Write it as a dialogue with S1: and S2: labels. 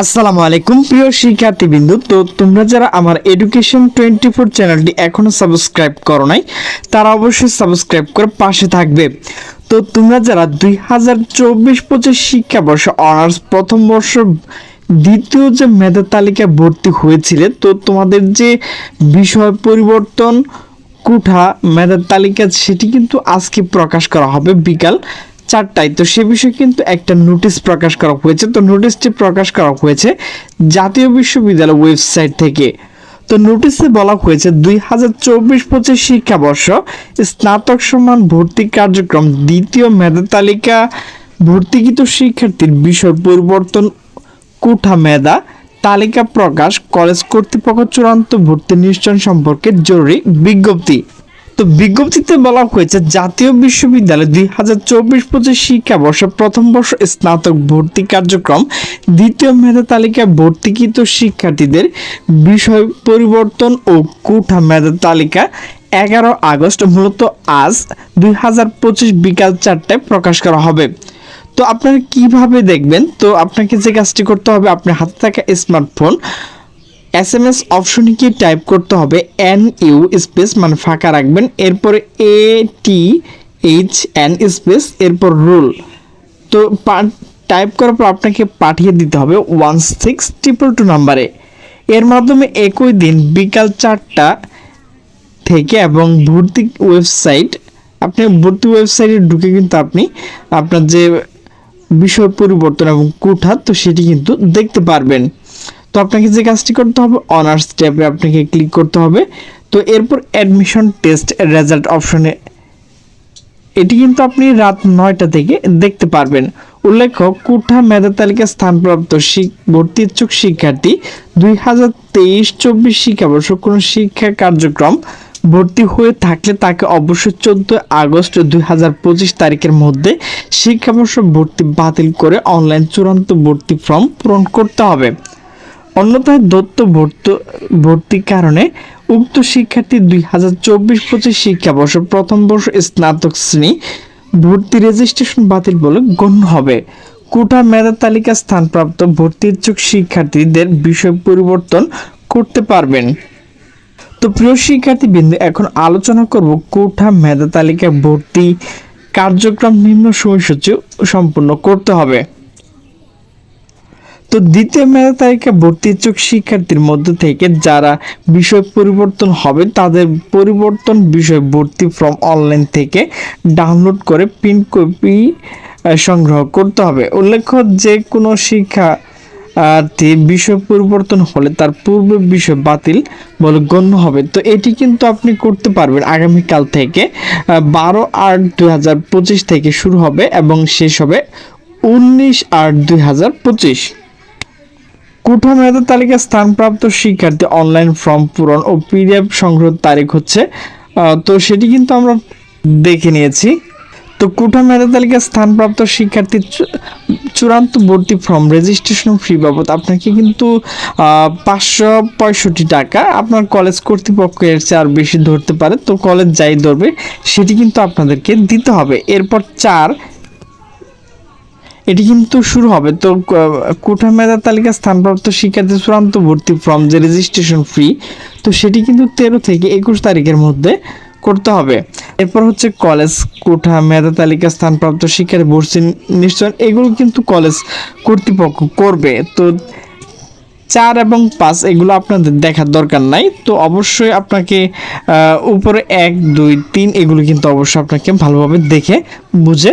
S1: আসসালামু আলাইকুম, প্রিয় শিক্ষার্থীবৃন্দু। তো তোমরা যারা আমার এডুকেশন টোয়েন্টি ফোর চ্যানেলটি এখনও সাবস্ক্রাইব করো নাই, তারা অবশ্যই সাবস্ক্রাইব করে পাশে থাকবে। তো তোমরা যারা দুই হাজার চব্বিশ পঁচিশ শিক্ষাবর্ষ অনার্স প্রথম বর্ষ দ্বিতীয় যে মেধা তালিকায় ভর্তি হয়েছিলে, তো তোমাদের যে বিষয় পরিবর্তন কুঠা মেধার তালিকা, সেটি কিন্তু আজকে প্রকাশ করা হবে বিকাল চারটায়। তো সে বিষয়ে কিন্তু একটা নোটিশ প্রকাশ করা হয়েছে। তো নোটিশটি প্রকাশ করা হয়েছে জাতীয় বিশ্ববিদ্যালয় ওয়েবসাইট থেকে। তো নোটিশে বলা হয়েছে দুই হাজার চব্বিশ পঁচিশ শিক্ষাবর্ষ স্নাতক সমান ভর্তি কার্যক্রম দ্বিতীয় মেধা তালিকা ভর্তিকৃত শিক্ষার্থীর বিষয় পরিবর্তন কুঠা মেধা তালিকা প্রকাশ কলেজ কর্তৃপক্ষ চূড়ান্ত ভর্তি নিশ্চয়ন সম্পর্কে জরুরি বিজ্ঞপ্তি। তো বিজ্ঞপ্তিতে বলা হয়েছে, জাতীয় বিশ্ববিদ্যালয় দুই হাজার চব্বিশ পঁচিশ শিক্ষাবর্ষ প্রথম বর্ষ স্নাতক ভর্তি কার্যক্রম, দ্বিতীয় মেধা তালিকায় ভর্তিকৃত শিক্ষার্থীদের বিষয় পরিবর্তন ও কুঠা মেধা তালিকা এগারো আগস্ট, মূলত আজ দুই হাজার পঁচিশ বিকাল চারটায় প্রকাশ করা হবে। তো আপনারা কীভাবে দেখবেন? তো আপনাকে যে কাজটি করতে হবে, আপনার হাতে থাকা স্মার্টফোন এস এম এস অপশনে কি টাইপ করতে হবে এন ইউ স্পেস মানে ফাঁকা রাখবেন, এরপরে A T H N space এরপর রুল তো টাইপ করার পর আপনাকে পাঠিয়ে দিতে হবে ওয়ান সিক্স ট্রিপল টু নাম্বারে এর মাধ্যমে একই দিন বিকাল চারটা থেকে এবং ভর্তি ওয়েবসাইট আপনি ভর্তি ওয়েবসাইটে ঢুকে কিন্তু আপনি আপনার যে বিষয় পরিবর্তন এবং কুঠা তো সেটি কিন্তু দেখতে পারবেন। তো আপনাকে যে কাজটি করতে হবে অনার্স ট্যাবে আপনাকে ক্লিক করতে হবে। তো এরপর অ্যাডমিশন টেস্ট রেজাল্ট অপশনে এটি কিন্তু আপনি রাত নয়টা থেকে দেখতে পারবেন। উল্লেখ্য, কুঠা মেধা তালিকা স্থানপ্রাপ্ত ভর্তি ইচ্ছুক শিক্ষার্থী, দুই হাজার তেইশ চব্বিশ শিক্ষাবর্ষ কোনো শিক্ষা কার্যক্রম ভর্তি হয়ে থাকলে তাকে অবশ্যই চোদ্দ আগস্ট দুই হাজার পঁচিশ তারিখের মধ্যে শিক্ষাবর্ষ ভর্তি বাতিল করে অনলাইন চূড়ান্ত ভর্তি ফর্ম পূরণ করতে হবে। অন্যথায় দত্ত ভর্ত, ভর্তির কারণে উক্ত শিক্ষার্থী দুই হাজার চব্বিশ পঁচিশ শিক্ষাবর্ষ প্রথম বর্ষ স্নাতক শ্রেণি ভর্তি রেজিস্ট্রেশন বাতিল বলে গণ্য হবে। কোটা মেধা তালিকা স্থানপ্রাপ্ত ভর্তি ইচ্ছুক শিক্ষার্থীদের বিষয় পরিবর্তন করতে পারবেন। তো প্রিয় শিক্ষার্থীবৃন্দ, এখন আলোচনা করব কোঠা মেধা তালিকা ভর্তি কার্যক্রম নিম্ন সময়সূচি সম্পূর্ণ করতে হবে। তো দ্বিতীয় মেধা তালিকা ভর্তি ইচ্ছুক শিক্ষার্থীর মধ্যে থেকে যারা বিষয় পরিবর্তন হবে, তাদের পরিবর্তন বিষয় ভর্তি ফর্ম অনলাইন থেকে ডাউনলোড করে প্রিন্ট কপি সংগ্রহ করতে হবে। উল্লেখ্য যে কোনো শিক্ষা আর্থী বিষয় পরিবর্তন হলে তার পূর্ব বিষয় বাতিল বলে গণ্য হবে। তো এটি কিন্তু আপনি করতে পারবেন আগামীকাল থেকে বারো আট দুই হাজার পঁচিশ থেকে শুরু হবে এবং শেষ হবে উনিশ আট দুই হাজার পঁচিশ। কুঠা মেধা তালিকা স্থানপ্রাপ্ত শিক্ষার্থী অনলাইন ফর্ম পূরণ ও পিডিএফ সংগ্রহ তারিখ হচ্ছে তো সেটি কিন্তু আমরা দেখে নিয়েছি। তো কুঠা মেধা তালিকা স্থানপ্রাপ্ত শিক্ষার্থী চূড়ান্ত ভর্তি ফর্ম রেজিস্ট্রেশন ফি বাবদ আপনাকে কিন্তু পাঁচশো পঁয়ষট্টি টাকা আপনার কলেজ কর্তৃপক্ষ এর চেয়ে আর বেশি ধরতে পারে। তো কলেজ যাই ধরবে, সেটি কিন্তু আপনাদেরকে দিতে হবে। এরপর চার এটি কিন্তু শুরু হবে। তো কোঠা মেধা তালিকা স্থানপ্রাপ্ত শিক্ষার্থী চূড়ান্ত ভর্তি ফর্ম যে রেজিস্ট্রেশন ফি তো সেটি কিন্তু তেরো থেকে একুশ তারিখের মধ্যে করতে হবে। এরপর হচ্ছে কলেজ কোঠা মেধা তালিকা স্থানপ্রাপ্ত শিক্ষার ভর্তি নিশ্চয় এগুলো কিন্তু কলেজ কর্তৃপক্ষ করবে। তো, চার এবং পাঁচ এগুলো আপনাদের দেখার দরকার নাই। তো, অবশ্যই আপনাকে উপরে এক, দুই, তিন এগুলো কিন্তু অবশ্যই আপনাকে ভালোভাবে দেখে, বুঝে